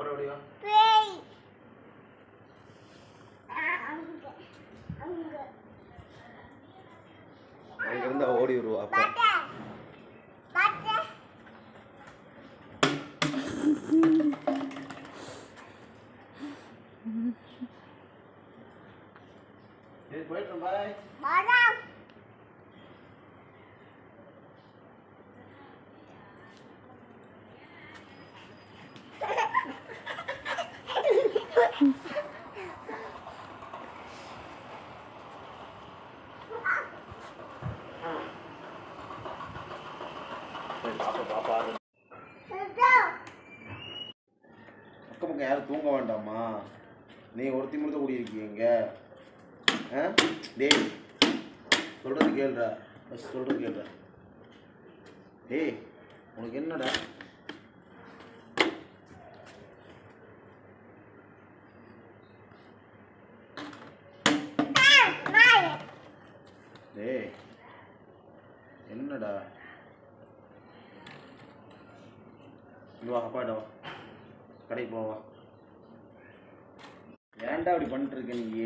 அப்புறம் எப்படியா பேய் அங்க அங்க அங்க இருந்தா ஓடி வருவா அப்பா பாட்டா பாட்டா சரி போயிட்டு பாய் பக்கம் யாரும் தூங்க வேண்டாமா நீ ஒருத்தி முடித்த கூடியிருக்கீங்க ஆ? டேய் சொல்கிறது கேளுடா. ஃபஸ்ட் சொல்கிறது கேள்றா டேய் உனக்கு என்னடா? டேய் என்னடா? இங்க வா அப்பாட்ட வா. கடைக்கு போவா. ஏன்டா அப்படி பண்ணிட்டு இருக்க நீ?